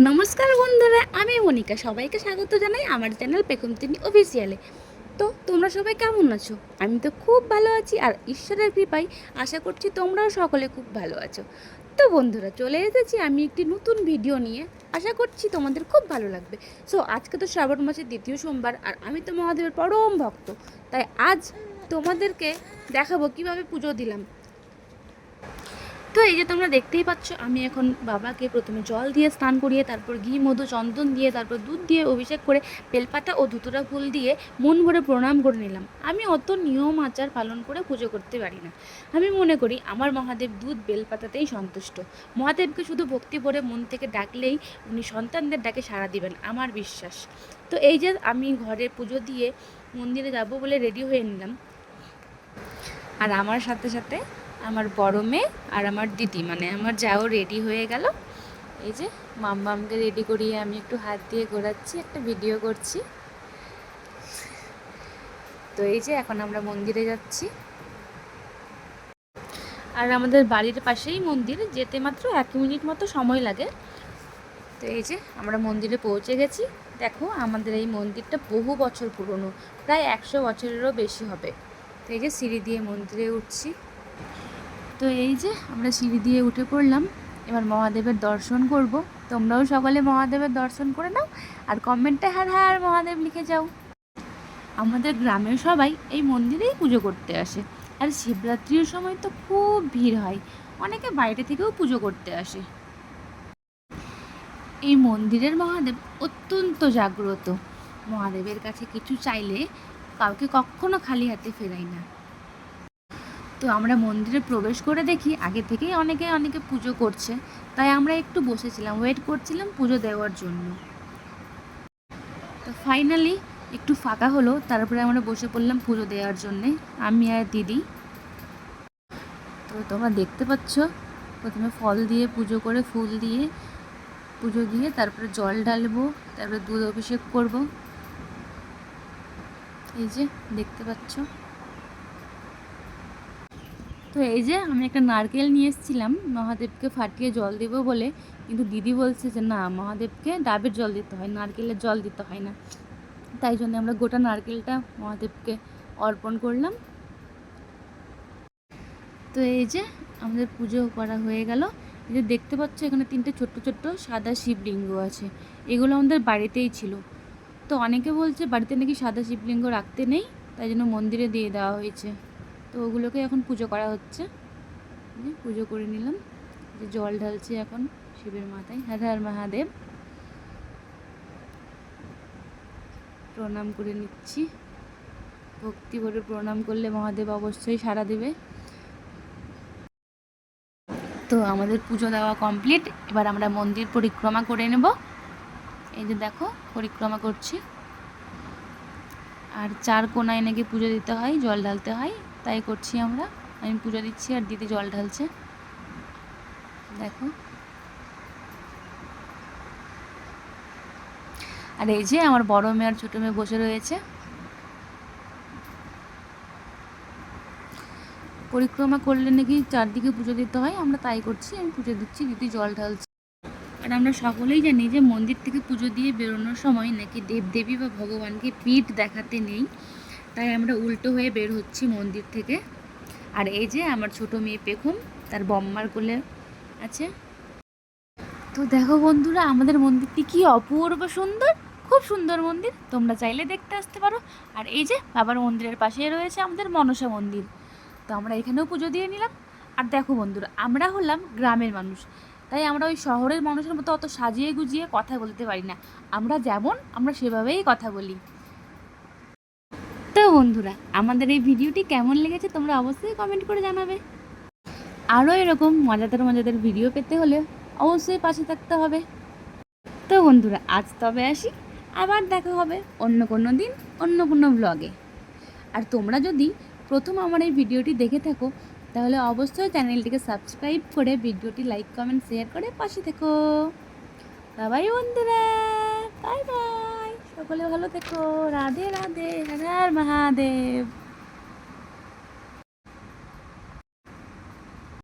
নমস্কার বন্ধুরা, আমি মনিকা। সবাইকে স্বাগত জানাই আমার চ্যানেল পেখমতিনি অফিসিয়ালে। তো, তোমরা সবাই কেমন আছো? আমি তো খুব ভালো আছি আর ঈশ্বরের কৃপায় আশা করছি তোমরাও সকলে খুব ভালো আছো। তো বন্ধুরা, চলে এসেছি আমি একটি নতুন ভিডিও নিয়ে। আশা করছি তোমাদের খুব ভালো লাগবে। সো আজকে তো শ্রাবণ মাসের দ্বিতীয় সোমবার আর আমি তো মহাদেবের পরম ভক্ত। তাই আজ তোমাদেরকে দেখাবো কীভাবে পুজো দিলাম। তো এই যে তোমরা দেখতেই পাচ্ছ, আমি এখন বাবাকে প্রথমে জল দিয়ে স্নান করিয়ে, তারপর ঘি, মধু, চন্দন দিয়ে, তারপর দুধ দিয়ে অভিষেক করে বেলপাতা ও ধুতুরা ফুল দিয়ে মন ভরে প্রণাম করে নিলাম। আমি অত নিয়ম আচার পালন করে পুজো করতে পারি না। আমি মনে করি আমার মহাদেব দুধ বেলপাতাতেই সন্তুষ্ট। মহাদেবকে শুধু ভক্তি ভরে মন থেকে ডাকলেই উনি সন্তানদের ডাকে সাড়া দিবেন, আমার বিশ্বাস। তো এই যে আমি ঘরে পুজো দিয়ে মন্দিরে যাব বলে রেডি হয়ে নিলাম। আর আমার সাথে সাথে আমার বড় মেয়ে আর আমার দিদি মানে আমার যাও রেডি হয়ে গেল। এই যে মাম্মামকে রেডি করিয়ে আমি একটু হাত দিয়ে ঘোরাচ্ছি, একটা ভিডিও করছি। তো এই যে এখন আমরা মন্দিরে যাচ্ছি। আর আমাদের বাড়ির পাশেই মন্দির, যেতে মাত্র এক মিনিট মতো সময় লাগে। তো এই যে আমরা মন্দিরে পৌঁছে গেছি। দেখো আমাদের এই মন্দিরটা বহু বছর পুরনো, প্রায় একশো বছরেরও বেশি হবে। তো এই যে সিঁড়ি দিয়ে মন্দিরে উঠছি। তো এই যে আমরা সিঁড়ি দিয়ে উঠে পড়লাম, এবার মহাদেবের দর্শন করব। তোমরাও সকলে মহাদেবের দর্শন করে নাও আর কমেন্টে হ্যাঁ হ্যাঁ মহাদেব লিখে যাও। আমাদের গ্রামের সবাই এই মন্দিরেই পুজো করতে আসে। আর শিবরাত্রির সময় তো খুব ভিড় হয়, অনেকে বাইরে থেকেও পুজো করতে আসে। এই মন্দিরের মহাদেব অত্যন্ত জাগ্রত। মহাদেবের কাছে কিছু চাইলে কাউকে কখনো খালি হাতে ফেরাই না। তো আমরা মন্দিরে প্রবেশ করে দেখি, আগে থেকেই অনেকে অনেকে পুজো করছে। তাই আমরা একটু বসেছিলাম ওয়েট করছিলাম পুজো দেওয়ার জন্য। তো ফাইনালি একটু ফাঁকা হলো, তারপরে আমরা বসে পড়লাম পুজো দেওয়ার জন্যে, আমি আর দিদি। তো তোমরা দেখতে পাচ্ছ, প্রথমে ফল দিয়ে পুজো করে, ফুল দিয়ে পুজো দিয়ে তারপরে জল ঢালবো, তারপরে দুধ অভিষেক করব। এই যে, দেখতে পাচ্ছ? তো এই যে আমি একটা নারকেল নিয়ে এসেছিলাম, মহাদেবকে ফাটিয়ে জল দেবো বলে। কিন্তু দিদি বলছে যে, না, মহাদেবকে ডাবের জল দিতে হয়, নারকেলের জল দিতে হয় না। তাই জন্য আমরা গোটা নারকেলটা মহাদেবকে অর্পণ করলাম। তো এই যে আমাদের পুজো করা হয়ে গেল। এই যে দেখতে পাচ্ছ, এখানে তিনটে ছোট্ট ছোট্ট সাদা শিবলিঙ্গ আছে। এগুলো আমাদের বাড়িতেই ছিল। তো অনেকে বলছে, বাড়িতে নাকি সাদা শিবলিঙ্গ রাখতে নেই? তাই জন্য মন্দিরে দিয়ে দেওয়া হয়েছে। তো ওগুলোকে এখন পুজো করা হচ্ছে। পুজো করে নিলাম। যে জল ঢালছি এখন শিবের মাথায়। হ্যাঁ হ্যাঁ মহাদেব। প্রণাম করে নিচ্ছি। ভক্তি ভরে প্রণাম করলে মহাদেব অবশ্যই সাড়া দেবে। তো আমাদের পুজো দেওয়া কমপ্লিট। এবার আমরা মন্দির পরিক্রমা করে নেব। এই যে দেখো, পরিক্রমা করছি। আর চার কোনায় নাকি পুজো দিতে হয়, জল ঢালতে হয়। তাই করছি আমরা। আমি পুজো দিচ্ছি আর দিদি জল ঢালছে। দেখো। আর এই যে আমার বড় মেয়ে আর ছোটো মেয়ে বসে রয়েছে। পরিক্রমা করলে নাকি চারদিকে পুজো দিতে হয়। আমরা তাই করছি, আমি পুজো দিচ্ছি, দিদি জল ঢালছি। আর আমরা সকলেই জানি যে মন্দির থেকে পুজো দিয়ে বেরোনোর সময় নাকি দেবদেবী বা ভগবানকে পিঠ দেখাতে নেই। তাই আমরা উল্টো হয়ে বের হচ্ছি মন্দির থেকে। আর এই যে আমার ছোট মেয়ে পেখম, তার বম্মার কোলে আছে। তো দেখো বন্ধুরা, আমাদের মন্দিরটি কি অপূর্ব সুন্দর, খুব সুন্দর মন্দির। তোমরা চাইলে দেখতে আসতে পারো। আর এই যে বাবার মন্দিরের পাশেই রয়েছে আমাদের মনসা মন্দির। তো আমরা এখানেও পুজো দিয়ে নিলাম। আর দেখো বন্ধুরা, আমরা হলাম গ্রামের মানুষ। তাই আমরা ওই শহরের মানুষের মতো অত সাজিয়ে গুজিয়ে কথা বলতে পারি না। আমরা যেমন, আমরা সেভাবেই কথা বলি। তো বন্ধুরা, আমাদের এই ভিডিওটি কেমন লেগেছে তোমরা অবশ্যই কমেন্ট করে জানাবে। আরও এরকম মজাদার মজাদার ভিডিও পেতে হলে অবশ্যই পাশে থাকতে হবে। তো বন্ধুরা, আজ তবে আসি। আবার দেখা হবে অন্য কোনো দিন, অন্য কোনো ব্লগে আর তোমরা যদি প্রথম আমার এই ভিডিওটি দেখে থাকো, তাহলে অবশ্যই চ্যানেলটিকে সাবস্ক্রাইব করে ভিডিওটি লাইক কমেন্ট শেয়ার করে পাশে থেকো। বাবাই বন্ধুরা। সকলে ভালো থেকো। রাধে রাধে হর মহাদেব।